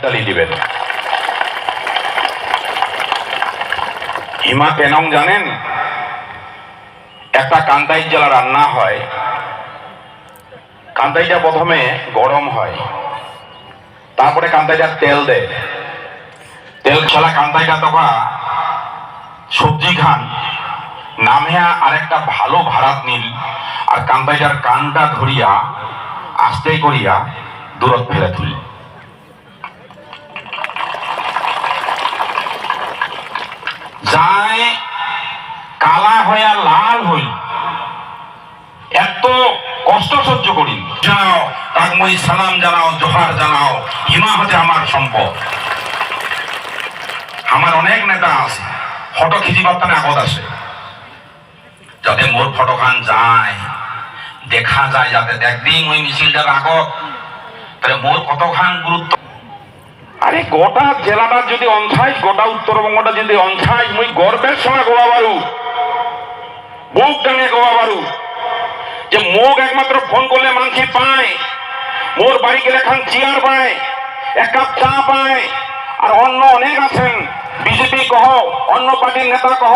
হাততালি দিবেন। হিমা কেনং জানেন? একটা কান্তাই জেলা রান্না হয়। কান্তাইটা প্রথমে গরম হয়। তারপরে কান্তাইটা তেল দেয়। তেল ছাড়া কান্তাইটা তখন সবজি খান নামিয়া আরেকটা ভালো ভাড়াত নিল। আর কান্তাইটার কানটা ধরিয়া, আস্তে করিয়া দূরত ফেলে তুলি। যায়, কালা হইয়া লাল হইল এত কষ্ট সহ্য করি। জানাও মই সালাম জানাও, জোহার জানাও, হিমা হতে আমার সম্পদ। আমার অনেক নেতা আছে, ফটো খিচিবার তানে আগত আছে। যাতে মোর ফটোখান যায়, দেখা যায়, যাতে দেখদিন ওই মিছিলটার আগত। তাহলে মোর কতখান গুরুত্ব? আরে গোটা জেলাটা যদি অনসাই গোটা উত্তরবঙ্গটা যদি অনসাই মুই গর্বের সঙ্গে গোয়া পারু বুক ডাঙে গোয়া পারু যে মোক একমাত্র ফোন করলে মানসি পায়। মোর বাড়ি গেলে খান চেয়ার পায়, এক কাপ চা পায়, আর অন্য অনেক আছেন। বিজেপি কহ, অন্য পার্টির নেতা কহ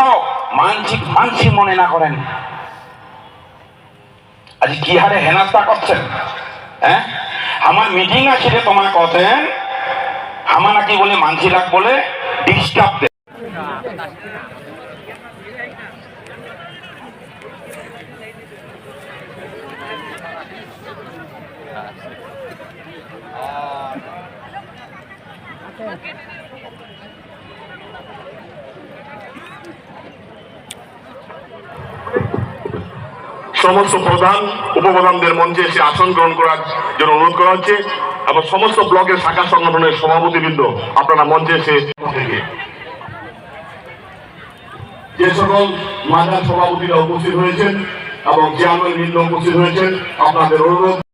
মানসিক মানসি মনে না করেন। আজ কি হারে হেনাস্তা করছেন? হ্যাঁ? আমার মিটিং আছে যে তোমার কথেন আমার নাকি বলে মানসি রাখ বলে ডিস্টার্ব দেয় সমস্ত প্রধান উপপ্রধানদের মঞ্চে এসে আসন গ্রহণ করার জন্য অনুরোধ করা হচ্ছে। এবং সমস্ত ব্লকের শাখা সংগঠনের সভাপতিবৃন্দ, আপনারা মঞ্চে এসে যে সকল মাদার সভাপতিরা উপস্থিত হয়েছেন এবং চেয়ারম্যান বৃন্দ উপস্থিত হয়েছেন, আপনাদের অনুরোধ।